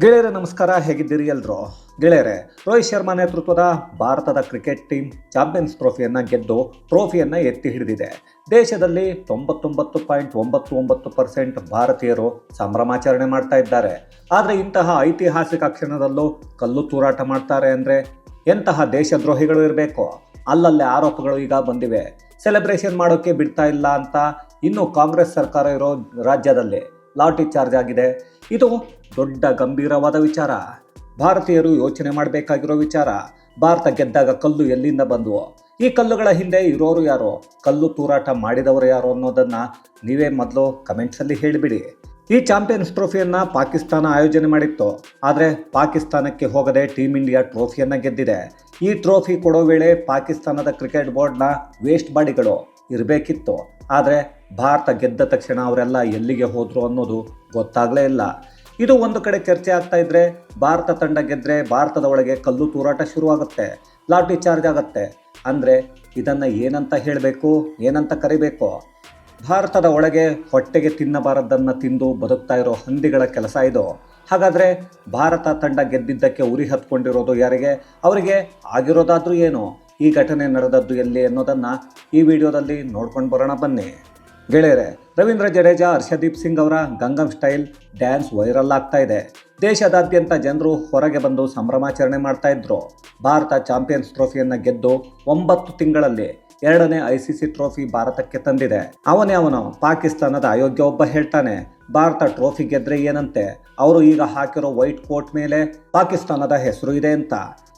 ಗೆಳೆಯರೆ, ನಮಸ್ಕಾರ. ಹೇಗಿದ್ದೀರಿ ಎಲ್ರು? ಗೆಳೆಯರೆ, ರೋಹಿತ್ ಶರ್ಮಾ ನೇತೃತ್ವದ ಭಾರತದ ಕ್ರಿಕೆಟ್ ಟೀಮ್ ಚಾಂಪಿಯನ್ಸ್ ಟ್ರೋಫಿಯನ್ನು ಗೆದ್ದು ಟ್ರೋಫಿಯನ್ನು ಎತ್ತಿ ಹಿಡಿದಿದೆ. ದೇಶದಲ್ಲಿ ತೊಂಬತ್ತೊಂಬತ್ತು ಪಾಯಿಂಟ್ ಒಂಬತ್ತು ಒಂಬತ್ತು ಪರ್ಸೆಂಟ್ ಭಾರತೀಯರು ಸಂಭ್ರಮಾಚರಣೆ ಮಾಡ್ತಾ ಇದ್ದಾರೆ. ಆದರೆ ಇಂತಹ ಐತಿಹಾಸಿಕ ಕ್ಷಣದಲ್ಲೂ ಕಲ್ಲು ತೂರಾಟ ಮಾಡ್ತಾರೆ ಅಂದರೆ ಎಂತಹ ದೇಶದ್ರೋಹಿಗಳು ಇರಬೇಕು? ಅಲ್ಲಲ್ಲೇ ಆರೋಪಗಳು ಈಗ ಬಂದಿವೆ. ಸೆಲೆಬ್ರೇಷನ್ ಮಾಡೋಕ್ಕೆ ಬಿಡ್ತಾ ಇಲ್ಲ ಅಂತ ಇನ್ನು ಕಾಂಗ್ರೆಸ್ ಸರ್ಕಾರ ಇರೋ ರಾಜ್ಯದಲ್ಲಿ ಲಾಟಿ ಚಾರ್ಜ್ ಆಗಿದೆ. ಇದು ದೊಡ್ಡ ಗಂಭೀರವಾದ ವಿಚಾರ. ಭಾರತೀಯರು ಯೋಚನೆ ಮಾಡಬೇಕಾಗಿರೋ ವಿಚಾರ. ಭಾರತ ಗೆದ್ದಾಗ ಕಲ್ಲು ಎಲ್ಲಿಂದ ಬಂದವು? ಈ ಕಲ್ಲುಗಳ ಹಿಂದೆ ಇರೋರು ಯಾರು? ಕಲ್ಲು ತೂರಾಟ ಮಾಡಿದವರು ಯಾರು ಅನ್ನೋದನ್ನ ನೀವೇ ಮೊದಲು ಕಮೆಂಟ್ಸಲ್ಲಿ ಹೇಳಿಬಿಡಿ. ಈ ಚಾಂಪಿಯನ್ಸ್ ಟ್ರೋಫಿಯನ್ನ ಪಾಕಿಸ್ತಾನ ಆಯೋಜನೆ ಮಾಡಿತ್ತು. ಆದರೆ ಪಾಕಿಸ್ತಾನಕ್ಕೆ ಹೋಗದೆ ಟೀಮ್ ಇಂಡಿಯಾ ಟ್ರೋಫಿಯನ್ನ ಗೆದ್ದಿದೆ. ಈ ಟ್ರೋಫಿ ಕೊಡೋ ವೇಳೆ ಪಾಕಿಸ್ತಾನದ ಕ್ರಿಕೆಟ್ ಬೋರ್ಡ್ನ ವೇಸ್ಟ್ ಬಾಡಿಗಳು ಇರಬೇಕಿತ್ತು. ಆದರೆ ಭಾರತ ಗೆದ್ದ ತಕ್ಷಣ ಅವರೆಲ್ಲ ಎಲ್ಲಿಗೆ ಹೋದ್ರು ಅನ್ನೋದು ಗೊತ್ತಾಗಲೇ ಇಲ್ಲ. ಇದು ಒಂದು ಕಡೆ ಚರ್ಚೆ ಆಗ್ತಾ ಇದ್ರೆ ಭಾರತ ತಂಡ ಗೆದ್ರೆ ಭಾರತದ ಒಳಗೆ ಕಲ್ಲು ತೂರಾಟ ಶುರುವಾಗುತ್ತೆ, ಲಾಠಿ ಚಾರ್ಜ್ ಆಗುತ್ತೆ. ಅಂದರೆ ಇದನ್ನು ಏನಂತ ಹೇಳಬೇಕು, ಏನಂತ ಕರಿಬೇಕು? ಭಾರತದ ಒಳಗೆ ಹೊಟ್ಟೆಗೆ ತಿನ್ನಬಾರದನ್ನ ತಿಂದು ಬದುಕ್ತಾ ಇರೋ ಹಂದಿಗಳ ಕೆಲಸ ಇದು. ಹಾಗಾದರೆ ಭಾರತ ತಂಡ ಗೆದ್ದಿದ್ದಕ್ಕೆ ಉರಿ ಹತ್ಕೊಂಡಿರೋದು ಯಾರಿಗೆ? ಅವರಿಗೆ ಆಗಿರೋದಾದ್ರೂ ಏನು? ಈ ಘಟನೆ ನಡೆದದ್ದು ಎಲ್ಲಿ ಅನ್ನೋದನ್ನು ಈ ವಿಡಿಯೋದಲ್ಲಿ ನೋಡ್ಕೊಂಡು ಬರೋಣ ಬನ್ನಿ. ಗೆಳೆಯರೆ, ರವೀಂದ್ರ ಜಡೇಜಾ, ಹರ್ಷದೀಪ್ ಸಿಂಗ್ ಅವರ ಗಂಗಮ್ ಸ್ಟೈಲ್ ಡ್ಯಾನ್ಸ್ ವೈರಲ್ ಆಗ್ತಾ ಇದೆ. ದೇಶದಾದ್ಯಂತ ಜನರು ಹೊರಗೆ ಬಂದು ಸಂಭ್ರಮಾಚರಣೆ ಮಾಡ್ತಾ ಇದ್ರು. ಭಾರತ ಚಾಂಪಿಯನ್ಸ್ ಟ್ರೋಫಿಯನ್ನು ಗೆದ್ದು ಒಂಬತ್ತು ತಿಂಗಳಲ್ಲಿ ಎರಡನೇ ಐಸಿಸಿ ಟ್ರೋಫಿ ಭಾರತಕ್ಕೆ ತಂದಿದೆ. ಅವನೇ ಅವನು ಪಾಕಿಸ್ತಾನದ ಅಯೋಗ್ಯ ಒಬ್ಬ ಹೇಳ್ತಾನೆ ಭಾರತ ಟ್ರೋಫಿ ಗೆದ್ರೆ ಏನಂತೆ? ಅವರು ಈಗ ಹಾಕಿರೋ ವೈಟ್ ಕೋಟ್ ಮೇಲೆ ಪಾಕಿಸ್ತಾನದ ಹೆಸರು ಇದೆ ಅಂತ.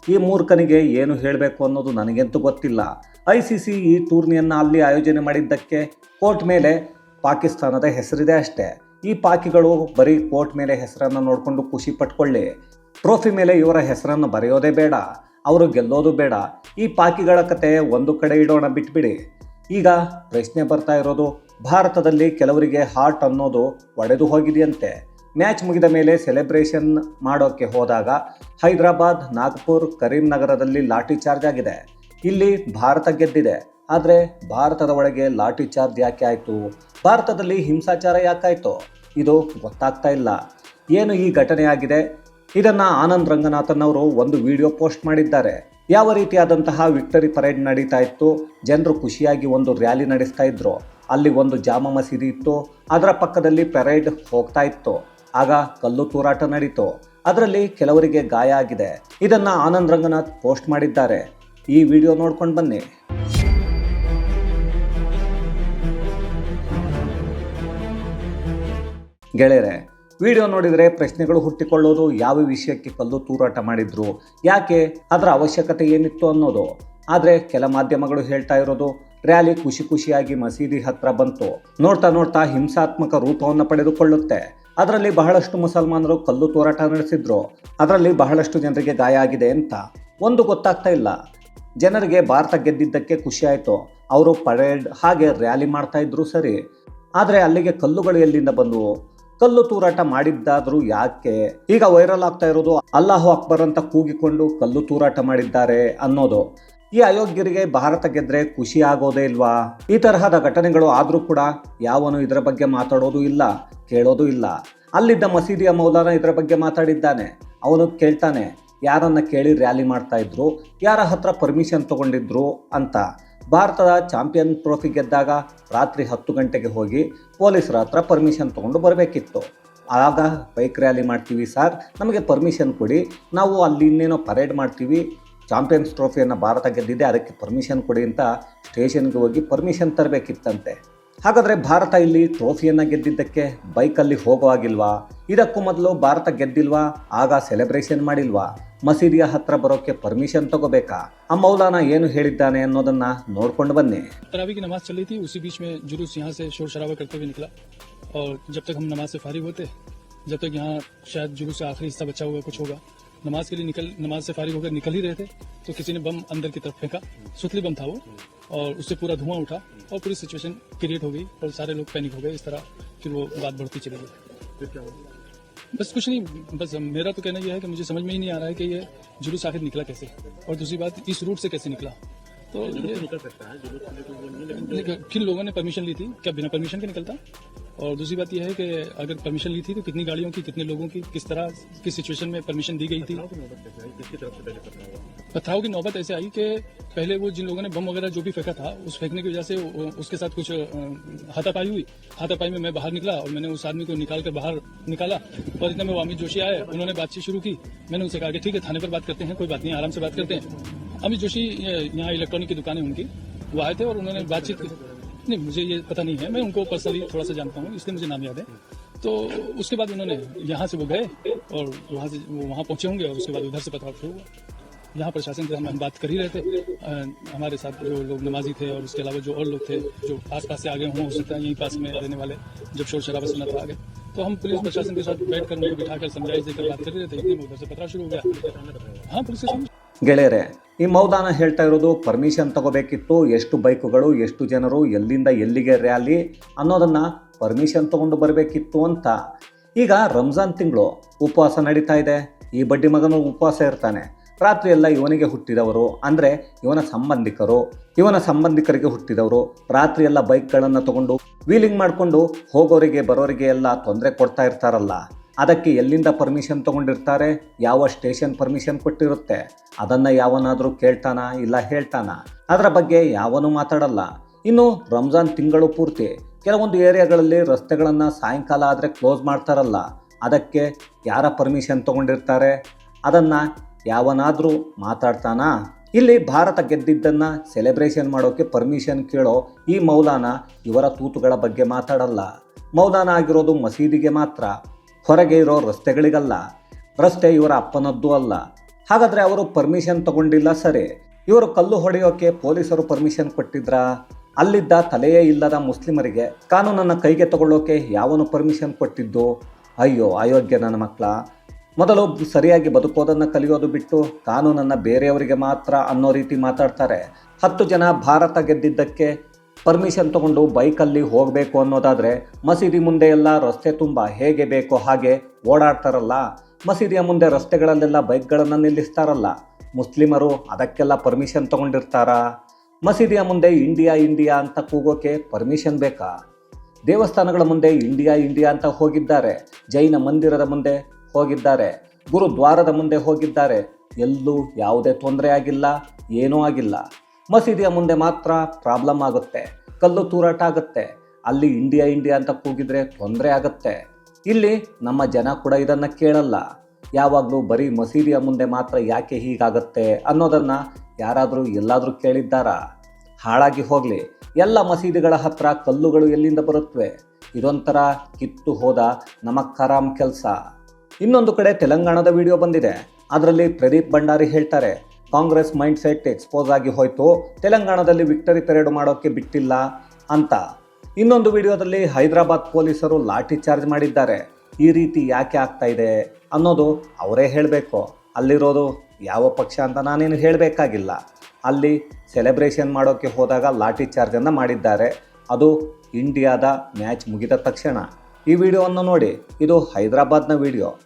ಈ ಮೂರ್ಖನಿಗೆ ಏನು ಹೇಳಬೇಕು ಅನ್ನೋದು ನನಗಂತೂ ಗೊತ್ತಿಲ್ಲ. ಐ ಸಿ ಸಿ ಈ ಟೂರ್ನಿಯನ್ನು ಅಲ್ಲಿ ಆಯೋಜನೆ ಮಾಡಿದ್ದಕ್ಕೆ ಕೋರ್ಟ್ ಮೇಲೆ ಪಾಕಿಸ್ತಾನದ ಹೆಸರಿದೆ ಅಷ್ಟೇ. ಈ ಪಾಕಿಗಳು ಬರೀ ಕೋರ್ಟ್ ಮೇಲೆ ಹೆಸರನ್ನು ನೋಡಿಕೊಂಡು ಖುಷಿ ಪಟ್ಕೊಳ್ಳಿ. ಟ್ರೋಫಿ ಮೇಲೆ ಇವರ ಹೆಸರನ್ನು ಬರೆಯೋದೇ ಬೇಡ, ಅವರು ಗೆಲ್ಲೋದು ಬೇಡ. ಈ ಪಾಕಿಗಳ ಕತೆ ಒಂದು ಕಡೆ ಇಡೋಣ ಬಿಟ್ಬಿಡಿ. ಈಗ ಪ್ರಶ್ನೆ ಬರ್ತಾ ಇರೋದು ಭಾರತದಲ್ಲಿ ಕೆಲವರಿಗೆ ಹಾರ್ಟ್ ಅನ್ನೋದು ಒಡೆದು ಹೋಗಿದೆಯಂತೆ. ಮ್ಯಾಚ್ ಮುಗಿದ ಮೇಲೆ ಸೆಲೆಬ್ರೇಷನ್ ಮಾಡೋಕ್ಕೆ ಹೋದಾಗ ಹೈದರಾಬಾದ್, ನಾಗ್ಪುರ್ ಕರೀಂನಗರದಲ್ಲಿ ಲಾಠಿ ಚಾರ್ಜ್ ಆಗಿದೆ. ಇಲ್ಲಿ ಭಾರತ ಗೆದ್ದಿದೆ. ಆದರೆ ಭಾರತದ ಒಳಗೆ ಲಾಠಿ ಚಾರ್ಜ್ ಯಾಕೆ ಆಯಿತು? ಭಾರತದಲ್ಲಿ ಹಿಂಸಾಚಾರ ಯಾಕಾಯಿತು? ಇದು ಗೊತ್ತಾಗ್ತಾ ಇಲ್ಲ. ಏನು ಈ ಘಟನೆ ಆಗಿದೆ ಇದನ್ನು ಆನಂದ್ ರಂಗನಾಥನ್ ಅವರು ಒಂದು ವಿಡಿಯೋ ಪೋಸ್ಟ್ ಮಾಡಿದ್ದಾರೆ. ಯಾವ ರೀತಿಯಾದಂತಹ ವಿಕ್ಟರಿ ಪರೇಡ್ ನಡೀತಾ ಇತ್ತು? ಜನರು ಖುಷಿಯಾಗಿ ಒಂದು ರ್ಯಾಲಿ ನಡೆಸ್ತಾ ಇದ್ರು. ಅಲ್ಲಿ ಒಂದು ಜಾಮ ಮಸೀದಿ ಇತ್ತು. ಅದರ ಪಕ್ಕದಲ್ಲಿ ಪೆರೈಡ್ ಹೋಗ್ತಾ ಇತ್ತು. ಆಗ ಕಲ್ಲು ತೂರಾಟ ನಡೀತು. ಅದರಲ್ಲಿ ಕೆಲವರಿಗೆ ಗಾಯ ಆಗಿದೆ. ಇದನ್ನ ಆನಂದ್ ರಂಗನಾಥ್ ಪೋಸ್ಟ್ ಮಾಡಿದ್ದಾರೆ. ಈ ವಿಡಿಯೋ ನೋಡ್ಕೊಂಡು ಬನ್ನಿ. ಗೆಳೆಯರೆ, ವಿಡಿಯೋ ನೋಡಿದರೆ ಪ್ರಶ್ನೆಗಳು ಹುಟ್ಟಿಕೊಳ್ಳೋದು, ಯಾವ ವಿಷಯಕ್ಕೆ ಕಲ್ಲು ತೂರಾಟ ಮಾಡಿದ್ರು, ಯಾಕೆ, ಅದರ ಅವಶ್ಯಕತೆ ಏನಿತ್ತು ಅನ್ನೋದು. ಆದರೆ ಕೆಲ ಮಾಧ್ಯಮಗಳು ಹೇಳ್ತಾ ಇರೋದು ರ್ಯಾಲಿ ಖುಷಿ ಖುಷಿಯಾಗಿ ಮಸೀದಿ ಹತ್ರ ಬಂತು. ನೋಡ್ತಾ ನೋಡ್ತಾ ಹಿಂಸಾತ್ಮಕ ರೂಪವನ್ನು ಪಡೆದುಕೊಳ್ಳುತ್ತೆ. ಅದರಲ್ಲಿ ಬಹಳಷ್ಟು ಮುಸಲ್ಮಾನರು ಕಲ್ಲು ತೂರಾಟ ನಡೆಸಿದ್ರು. ಅದರಲ್ಲಿ ಬಹಳಷ್ಟು ಜನರಿಗೆ ಗಾಯ ಆಗಿದೆ ಅಂತ. ಒಂದು ಗೊತ್ತಾಗ್ತಾ ಇಲ್ಲ. ಜನರಿಗೆ ಭಾರತ ಗೆದ್ದಿದ್ದಕ್ಕೆ ಖುಷಿ ಆಯಿತು. ಅವರು ಪರೇಡ್ ಹಾಗೆ ರ್ಯಾಲಿ ಮಾಡ್ತಾ ಇದ್ರು ಸರಿ. ಆದರೆ ಅಲ್ಲಿಗೆ ಕಲ್ಲುಗಳು ಎಲ್ಲಿಂದ ಬಂದವು? ಕಲ್ಲು ತೂರಾಟ ಮಾಡಿದ್ದಾದರೂ ಯಾಕೆ? ಈಗ ವೈರಲ್ ಆಗ್ತಾ ಇರೋದು ಅಲ್ಲಾಹು ಅಕ್ಬರ್ ಅಂತ ಕೂಗಿಕೊಂಡು ಕಲ್ಲು ತೂರಾಟ ಮಾಡಿದ್ದಾರೆ ಅನ್ನೋದು. ಈ ಅಯೋಗ್ಯರಿಗೆ ಭಾರತ ಗೆದ್ರೆ ಖುಷಿ ಆಗೋದೇ ಇಲ್ವಾ? ಈ ತರಹದ ಘಟನೆಗಳು ಆದರೂ ಕೂಡ ಯಾವನು ಇದರ ಬಗ್ಗೆ ಮಾತಾಡೋದು ಇಲ್ಲ, ಕೇಳೋದು ಇಲ್ಲ. ಅಲ್ಲಿದ್ದ ಮಸೀದಿಯ ಮೌಲಾನ ಇದರ ಬಗ್ಗೆ ಮಾತಾಡಿದ್ದಾನೆ. ಅವನು ಕೇಳ್ತಾನೆ, ಯಾರನ್ನ ಕೇಳಿ ರ್ಯಾಲಿ ಮಾಡ್ತಾ ಇದ್ರು, ಯಾರ ಹತ್ರ ಪರ್ಮಿಷನ್ ತಗೊಂಡಿದ್ರು ಅಂತ. ಭಾರತದ ಚಾಂಪಿಯನ್ ಟ್ರೋಫಿ ಗೆದ್ದಾಗ ರಾತ್ರಿ ಹತ್ತು ಗಂಟೆಗೆ ಹೋಗಿ ಪೊಲೀಸರ ಹತ್ರ ಪರ್ಮಿಷನ್ ತಗೊಂಡು ಬರಬೇಕಿತ್ತು. ಆಗ ಬೈಕ್ ರ್ಯಾಲಿ ಮಾಡ್ತೀವಿ ಸರ್, ನಮಗೆ ಪರ್ಮಿಷನ್ ಕೊಡಿ, ನಾವು ಅಲ್ಲಿ ಇನ್ನೇನೋ ಪರೇಡ್ ಮಾಡ್ತೀವಿ ಚಾಂಪಿಯನ್ಸ್ ಟ್ರೋಫಿಯನ್ನು ಭಾರತ ಗೆದ್ದಿದೆ ಅದಕ್ಕೆ ಪರ್ಮಿಷನ್ ಕೊಡಿ ಅಂತ ಸ್ಟೇಷನ್ಗೆ ಹೋಗಿ ಪರ್ಮಿಷನ್ ತರಬೇಕಿತ್ತಂತೆ ಹಾಗಾದರೆ ಭಾರತ ಇಲ್ಲಿ ಟ್ರೋಫಿಯನ್ನು ಗೆದ್ದಿದ್ದಕ್ಕೆ ಬೈಕಲ್ಲಿ ಹೋಗೋ ಆಗಿಲ್ವಾ ಇದಕ್ಕೂ ಮೊದಲು ಭಾರತ ಗೆದ್ದಿಲ್ವಾ ಆಗ ಸೆಲೆಬ್ರೇಷನ್ ಮಾಡಿಲ್ವಾ ಮಸೀದಿಯ ಹತ್ರ ಬರೋಕ್ಕೆ ಪರ್ಮಿಷನ್ ತಗೋಬೇಕಾ ಆ ಮೌಲಾನ ಏನು ಹೇಳಿದ್ದಾನೆ ಅನ್ನೋದನ್ನ ನೋಡ್ಕೊಂಡು ಬನ್ನಿ तरावी की नमाज चल रही थी उसी बीच में जुलूस यहाँ से शोर शराबा करते हुए निकला और जब तक हम नमाज से फारिग होते जब तक यहाँ शायद जुलूस का आखिरी हिस्सा बचा हुआ कुछ होगा नमाज़ के लिए निकल नमाज़ से फारिग होकर निकल ही रहे थे तो किसी ने बम अंदर की तरफ़ फेंका। सुतली बम था वो और उससे पूरा धुआँ उठा और पूरी सिचुएशन क्रिएट हो गई और सारे लोग पैनिक हो गए इस तरह फिर वो बात बढ़ती चली गई। बस कुछ नहीं बस मेरा तो कहना यह है कि मुझे समझ में ही नहीं आ रहा है कि ये जुलूस आखिर निकला कैसे और दूसरी बात इस रूट से कैसे निकला। तो ये निकल सकता है जुलूस में तो नहीं, किन लोगों ने परमिशन ली थी? क्या बिना परमिशन के निकलता? और दूसरी बात यह है कि अगर परमिशन ली थी तो कितनी गाड़ियों की कितने लोगों की किस तरह किस सिचुएशन में परमिशन दी गई थी? पथराव की नौबत ऐसे आई कि पहले वो जिन लोगों ने बम वगैरह जो भी फेंका था उस फेंकने की वजह से उसके साथ कुछ हाथापाई हुई। हाथापाई में मैं बाहर निकला और मैंने उस आदमी को निकाल कर बाहर निकाला। और इतने में वो अमित जोशी आए उन्होंने बातचीत शुरू की। मैंने उनसे कहा कि ठीक है थाने पर बात करते हैं कोई बात नहीं आराम से बात करते हैं। अमित जोशी यहाँ इलेक्ट्रॉनिक की दुकान है उनकी। वो आए थे और उन्होंने बातचीत की। नहीं मुझे ये पता नहीं है मैं उनको पर्सनली थोड़ा सा जानता हूँ इसलिए मुझे नाम याद है। तो उसके बाद उन्होंने यहाँ से वो गए और वहाँ से वो वहाँ पहुँचे होंगे और उसके बाद उधर से पथराव शुरू हुआ यहाँ प्रशासन से हम बात कर ही रहे थे। अ, हमारे साथ जो लोग नमाजी थे और उसके अलावा जो और लोग थे जो आस पास से आगे हों हो सकता है यहीं पास में रहने वाले जब शोर शराबा सुना था आगे। तो हम पुलिस प्रशासन के साथ बैठ कर उनको बिठाकर समझाइश देकर बात कर रहे थे इतने उधर से पथराव शुरू हो गया। हाँ पुलिस स्टेशन ಗೆಳೆಯರೆ, ಈ ಮೌದಾನ ಹೇಳ್ತಾ ಇರೋದು ಪರ್ಮಿಷನ್ ತಗೋಬೇಕಿತ್ತು. ಎಷ್ಟು ಬೈಕುಗಳು, ಎಷ್ಟು ಜನರು, ಎಲ್ಲಿಂದ ಎಲ್ಲಿಗೆ ರ್ಯಾಲಿ ಅನ್ನೋದನ್ನು ಪರ್ಮಿಷನ್ ತಗೊಂಡು ಬರಬೇಕಿತ್ತು ಅಂತ. ಈಗ ರಂಜಾನ್ ತಿಂಗಳು ಉಪವಾಸ ನಡೀತಾ ಇದೆ. ಈ ಬಡ್ಡಿ ಮಗನು ಉಪವಾಸ ಇರ್ತಾನೆ. ರಾತ್ರಿ ಎಲ್ಲ ಇವನಿಗೆ ಹುಟ್ಟಿದವರು, ಅಂದರೆ ಇವನ ಸಂಬಂಧಿಕರು, ಇವನ ಸಂಬಂಧಿಕರಿಗೆ ಹುಟ್ಟಿದವರು, ರಾತ್ರಿ ಎಲ್ಲ ಬೈಕ್ಗಳನ್ನು ತಗೊಂಡು ವೀಲಿಂಗ್ ಮಾಡಿಕೊಂಡು ಹೋಗೋರಿಗೆ, ಬರೋರಿಗೆ ಎಲ್ಲ ತೊಂದರೆ ಕೊಡ್ತಾ ಇರ್ತಾರಲ್ಲ. ಅದಕ್ಕೆ ಎಲ್ಲಿಂದ ಪರ್ಮಿಷನ್ ತಗೊಂಡಿರ್ತಾರೆ? ಯಾವ ಸ್ಟೇಷನ್ ಪರ್ಮಿಷನ್ ಕೊಟ್ಟಿರುತ್ತೆ? ಅದನ್ನು ಯಾವನಾದರೂ ಕೇಳ್ತಾನ ಇಲ್ಲ ಹೇಳ್ತಾನ? ಅದರ ಬಗ್ಗೆ ಯಾವನೂ ಮಾತಾಡಲ್ಲ. ಇನ್ನು ರಂಜಾನ್ ತಿಂಗಳು ಪೂರ್ತಿ, ಕೆಲವೊಂದು ಏರಿಯಾಗಳಲ್ಲಿ ರಸ್ತೆಗಳನ್ನು ಸಾಯಂಕಾಲ ಆದರೆ ಕ್ಲೋಸ್ ಮಾಡ್ತಾರಲ್ಲ, ಅದಕ್ಕೆ ಯಾರ ಪರ್ಮಿಷನ್ ತಗೊಂಡಿರ್ತಾರೆ? ಅದನ್ನು ಯಾವನಾದರೂ ಮಾತಾಡ್ತಾನಾ? ಇಲ್ಲಿ ಭಾರತ ಗೆದ್ದಿದ್ದನ್ನು ಸೆಲೆಬ್ರೇಷನ್ ಮಾಡೋಕ್ಕೆ ಪರ್ಮಿಷನ್ ಕೇಳೋ ಈ ಮೌಲಾನ ಇವರ ತೂತುಗಳ ಬಗ್ಗೆ ಮಾತಾಡಲ್ಲ. ಮೌಲಾನ ಆಗಿರೋದು ಮಸೀದಿಗೆ ಮಾತ್ರ. ಹೊರಗೆ ಇರೋ ರಸ್ತೆಗಳಿಗಲ್ಲ, ರಸ್ತೆ ಇವರ ಅಪ್ಪನದ್ದು ಅಲ್ಲ. ಹಾಗಾದರೆ ಅವರು ಪರ್ಮಿಷನ್ ತಗೊಂಡಿಲ್ಲ ಸರಿ. ಇವರು ಕಲ್ಲು ಹೊಡೆಯೋಕೆ ಪೊಲೀಸರು ಪರ್ಮಿಷನ್ ಕೊಟ್ಟಿದ್ರಾ? ಅಲ್ಲಿದ್ದ ತಲೆಯೇ ಇಲ್ಲದ ಮುಸ್ಲಿಮರಿಗೆ ಕಾನೂನನ್ನು ಕೈಗೆ ತಗೊಳ್ಳೋಕೆ ಯಾವನು ಪರ್ಮಿಷನ್ ಕೊಟ್ಟಿದ್ದು? ಅಯ್ಯೋ, ಅಯೋಗ್ಯ ನನ್ನ ಮಕ್ಕಳ ಮೊದಲು ಸರಿಯಾಗಿ ಬದುಕೋದನ್ನು ಕಲಿಯೋದು ಬಿಟ್ಟು ಕಾನೂನನ್ನು ಬೇರೆಯವರಿಗೆ ಮಾತ್ರ ಅನ್ನೋ ರೀತಿ ಮಾತಾಡ್ತಾರೆ. ಹತ್ತು ಜನ ಭಾರತ ಗೆದ್ದಿದ್ದಕ್ಕೆ ಪರ್ಮಿಷನ್ ತಗೊಂಡು ಬೈಕಲ್ಲಿ ಹೋಗಬೇಕು ಅನ್ನೋದಾದರೆ ಮಸೀದಿ ಮುಂದೆ ಎಲ್ಲ ರಸ್ತೆ ತುಂಬ ಹೇಗೆ ಬೇಕೋ ಹಾಗೆ ಓಡಾಡ್ತಾರಲ್ಲ. ಮಸೀದಿಯ ಮುಂದೆ ರಸ್ತೆಗಳಲ್ಲೆಲ್ಲ ಬೈಕ್ಗಳನ್ನು ನಿಲ್ಲಿಸ್ತಾರಲ್ಲ. ಮುಸ್ಲಿಮರು ಅದಕ್ಕೆಲ್ಲ ಪರ್ಮಿಷನ್ ತಗೊಂಡಿರ್ತಾರಾ? ಮಸೀದಿಯ ಮುಂದೆ ಇಂಡಿಯಾ ಇಂಡಿಯಾ ಅಂತ ಕೂಗೋಕೆ ಪರ್ಮಿಷನ್ ಬೇಕಾ? ದೇವಸ್ಥಾನಗಳ ಮುಂದೆ ಇಂಡಿಯಾ ಇಂಡಿಯಾ ಅಂತ ಹೋಗಿದ್ದಾರೆ. ಜೈನ ಮಂದಿರದ ಮುಂದೆ ಹೋಗಿದ್ದಾರೆ. ಗುರುದ್ವಾರದ ಮುಂದೆ ಹೋಗಿದ್ದಾರೆ. ಎಲ್ಲೂ ಯಾವುದೇ ತೊಂದರೆ ಆಗಿಲ್ಲ, ಏನೂ ಆಗಿಲ್ಲ. ಮಸೀದಿಯ ಮುಂದೆ ಮಾತ್ರ ಪ್ರಾಬ್ಲಮ್ ಆಗುತ್ತೆ. ಕಲ್ಲು ತೂರಾಟ ಆಗುತ್ತೆ. ಅಲ್ಲಿ ಇಂಡಿಯಾ ಇಂಡಿಯಾ ಅಂತ ಕೂಗಿದ್ರೆ ತೊಂದರೆ ಆಗುತ್ತೆ. ಇಲ್ಲಿ ನಮ್ಮ ಜನ ಕೂಡ ಇದನ್ನು ಕೇಳಲ್ಲ. ಯಾವಾಗಲೂ ಬರೀ ಮಸೀದಿಯ ಮುಂದೆ ಮಾತ್ರ ಯಾಕೆ ಹೀಗಾಗತ್ತೆ ಅನ್ನೋದನ್ನು ಯಾರಾದರೂ ಎಲ್ಲಾದರೂ ಕೇಳಿದ್ದಾರಾ? ಹಾಳಾಗಿ ಹೋಗಲಿ. ಎಲ್ಲ ಮಸೀದಿಗಳ ಹತ್ರ ಕಲ್ಲುಗಳು ಎಲ್ಲಿಂದ ಬರುತ್ತವೆ ಇದೊಂಥರ ಕಿತ್ತು ಹೋದ ನಮಕ್ಕರಾಮ್ ಕೆಲಸ. ಇನ್ನೊಂದು ಕಡೆ ತೆಲಂಗಾಣದ ವಿಡಿಯೋ ಬಂದಿದೆ. ಅದರಲ್ಲಿ ಪ್ರದೀಪ್ ಭಂಡಾರಿ ಹೇಳ್ತಾರೆ ಕಾಂಗ್ರೆಸ್ ಮೈಂಡ್ ಸೆಟ್ ಎಕ್ಸ್ಪೋಸ್ ಆಗಿ ಹೋಯ್ತು. ತೆಲಂಗಾಣದಲ್ಲಿ ವಿಕ್ಟರಿ ಪೆರೇಡ್ ಮಾಡೋಕ್ಕೆ ಬಿಟ್ಟಿಲ್ಲ ಅಂತ. ಇನ್ನೊಂದು ವಿಡಿಯೋದಲ್ಲಿ ಹೈದರಾಬಾದ್ ಪೊಲೀಸರು ಲಾಠಿ ಚಾರ್ಜ್ ಮಾಡಿದ್ದಾರೆ. ಈ ರೀತಿ ಯಾಕೆ ಆಗ್ತಾ ಇದೆ ಅನ್ನೋದು ಅವರೇ ಹೇಳಬೇಕು. ಅಲ್ಲಿರೋದು ಯಾವ ಪಕ್ಷ ಅಂತ ನಾನೇನು ಹೇಳಬೇಕಾಗಿಲ್ಲ. ಅಲ್ಲಿ ಸೆಲೆಬ್ರೇಷನ್ ಮಾಡೋಕ್ಕೆ ಹೋದಾಗ ಲಾಠಿ ಚಾರ್ಜನ್ನು ಮಾಡಿದ್ದಾರೆ. ಅದು ಇಂಡಿಯಾದ ಮ್ಯಾಚ್ ಮುಗಿದ ತಕ್ಷಣ. ಈ ವಿಡಿಯೋವನ್ನು ನೋಡಿ. ಇದು ಹೈದರಾಬಾದ್ನ ವಿಡಿಯೋ.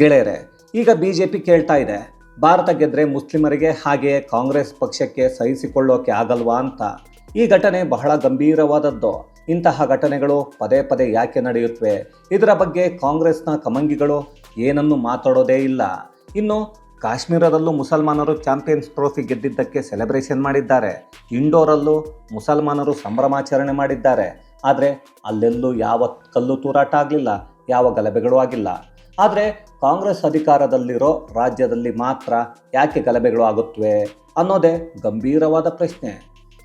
ಗೆಳೆಯರೆ, ಈಗ ಬಿ ಜೆ ಪಿ ಕೇಳ್ತಾ ಇದೆ. ಭಾರತ ಗೆದ್ದರೆ ಮುಸ್ಲಿಮರಿಗೆ ಹಾಗೆಯೇ ಕಾಂಗ್ರೆಸ್ ಪಕ್ಷಕ್ಕೆ ಸಹಿಸಿಕೊಳ್ಳೋಕೆ ಆಗಲ್ವಾ ಅಂತ. ಈ ಘಟನೆ ಬಹಳ ಗಂಭೀರವಾದದ್ದು. ಇಂತಹ ಘಟನೆಗಳು ಪದೇ ಪದೇ ಯಾಕೆ ನಡೆಯುತ್ತವೆ? ಇದರ ಬಗ್ಗೆ ಕಾಂಗ್ರೆಸ್ನ ಕಮಂಗಿಗಳು ಏನನ್ನು ಮಾತಾಡೋದೇ ಇಲ್ಲ. ಇನ್ನು ಕಾಶ್ಮೀರದಲ್ಲೂ ಮುಸಲ್ಮಾನರು ಚಾಂಪಿಯನ್ಸ್ ಟ್ರೋಫಿ ಗೆದ್ದಿದ್ದಕ್ಕೆ ಸೆಲೆಬ್ರೇಷನ್ ಮಾಡಿದ್ದಾರೆ. ಇಂಡೋರಲ್ಲೂ ಮುಸಲ್ಮಾನರು ಸಂಭ್ರಮಾಚರಣೆ ಮಾಡಿದ್ದಾರೆ. ಆದರೆ ಅಲ್ಲೆಲ್ಲೂ ಯಾವ ಕಲ್ಲು ತೂರಾಟ ಆಗಲಿಲ್ಲ, ಯಾವ ಗಲಭೆಗಳೂ ಆಗಿಲ್ಲ. ಆದರೆ ಕಾಂಗ್ರೆಸ್ ಅಧಿಕಾರದಲ್ಲಿರೋ ರಾಜ್ಯದಲ್ಲಿ ಮಾತ್ರ ಯಾಕೆ ಗಲಭೆಗಳು ಆಗುತ್ತವೆ ಅನ್ನೋದೇ ಗಂಭೀರವಾದ ಪ್ರಶ್ನೆ.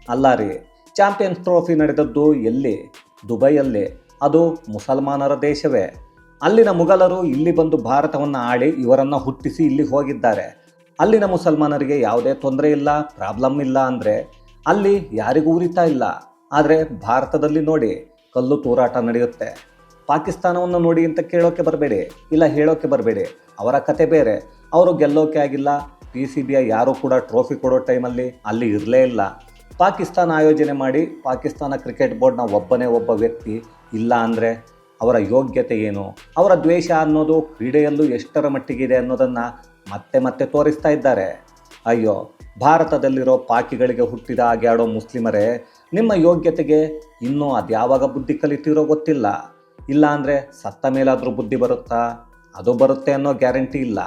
ಅಲ್ಲ ರೀ, ಚಾಂಪಿಯನ್ಸ್ ಟ್ರೋಫಿ ನಡೆದದ್ದು ಎಲ್ಲಿ? ದುಬೈಯಲ್ಲಿ. ಅದು ಮುಸಲ್ಮಾನರ ದೇಶವೇ. ಅಲ್ಲಿನ ಮುಘಲರು ಇಲ್ಲಿ ಬಂದು ಭಾರತವನ್ನು ಆಡಿ ಇವರನ್ನು ಹುಟ್ಟಿಸಿ ಇಲ್ಲಿ ಹೋಗಿದ್ದಾರೆ. ಅಲ್ಲಿನ ಮುಸಲ್ಮಾನರಿಗೆ ಯಾವುದೇ ತೊಂದರೆ ಇಲ್ಲ, ಪ್ರಾಬ್ಲಮ್ ಇಲ್ಲ ಅಂದರೆ ಅಲ್ಲಿ ಯಾರಿಗೂ ಉರಿತಾ ಇಲ್ಲ. ಆದರೆ ಭಾರತದಲ್ಲಿ ನೋಡಿ, ಕಲ್ಲು ತೂರಾಟ ನಡೆಯುತ್ತೆ. ಪಾಕಿಸ್ತಾನವನ್ನು ನೋಡಿ ಅಂತ ಕೇಳೋಕೆ ಬರಬೇಡಿ, ಇಲ್ಲ ಹೇಳೋಕೆ ಬರಬೇಡಿ. ಅವರ ಕತೆ ಬೇರೆ. ಅವರು ಗೆಲ್ಲೋಕೆ ಆಗಿಲ್ಲ. ಪಿ ಸಿ ಬಿಯ ಯಾರೂ ಕೂಡ ಟ್ರೋಫಿ ಕೊಡೋ ಟೈಮಲ್ಲಿ ಅಲ್ಲಿ ಇರಲೇ ಇಲ್ಲ. ಪಾಕಿಸ್ತಾನ ಆಯೋಜನೆ ಮಾಡಿ ಪಾಕಿಸ್ತಾನ ಕ್ರಿಕೆಟ್ ಬೋರ್ಡ್ನ ಒಬ್ಬನೇ ಒಬ್ಬ ವ್ಯಕ್ತಿ ಇಲ್ಲ ಅಂದರೆ ಅವರ ಯೋಗ್ಯತೆ ಏನು? ಅವರ ದ್ವೇಷ ಅನ್ನೋದು ಕ್ರೀಡೆಯಲ್ಲೂ ಎಷ್ಟರ ಮಟ್ಟಿಗಿದೆ ಅನ್ನೋದನ್ನು ಮತ್ತೆ ಮತ್ತೆ ತೋರಿಸ್ತಾ ಇದ್ದಾರೆ. ಅಯ್ಯೋ, ಭಾರತದಲ್ಲಿರೋ ಪಾಕಿಗಳಿಗೆ ಹುಟ್ಟಿದ ಹಾಗೆ ಆಡೋ ಮುಸ್ಲಿಮರೇ, ನಿಮ್ಮ ಯೋಗ್ಯತೆಗೆ ಇನ್ನೂ ಅದ್ಯಾವಾಗ ಬುದ್ಧಿ ಕಲಿತಿರೋ ಗೊತ್ತಿಲ್ಲ. ಇಲ್ಲ ಅಂದರೆ ಸತ್ತ ಮೇಲಾದರೂ ಬುದ್ಧಿ ಬರುತ್ತಾ? ಅದು ಬರುತ್ತೆ ಅನ್ನೋ ಗ್ಯಾರಂಟಿ ಇಲ್ಲ.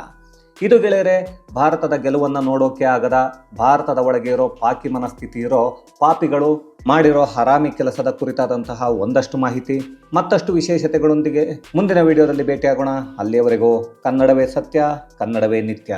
ಇದು ಗೆಳೆಯರೆ, ಭಾರತದ ಗೆಲುವನ್ನು ನೋಡೋಕೆ ಆಗದ, ಭಾರತದ ಒಳಗೆ ಇರೋ ಪಾಕಿ ಮನಸ್ಥಿತಿ ಇರೋ ಪಾಪಿಗಳು ಮಾಡಿರೋ ಹರಾಮಿ ಕೆಲಸದ ಕುರಿತಾದಂತಹ ಒಂದಷ್ಟು ಮಾಹಿತಿ, ಮತ್ತಷ್ಟು ವಿಶೇಷತೆಗಳೊಂದಿಗೆ ಮುಂದಿನ ವಿಡಿಯೋದಲ್ಲಿ ಭೇಟಿಯಾಗೋಣ. ಅಲ್ಲಿಯವರೆಗೂ ಕನ್ನಡವೇ ಸತ್ಯ, ಕನ್ನಡವೇ ನಿತ್ಯ.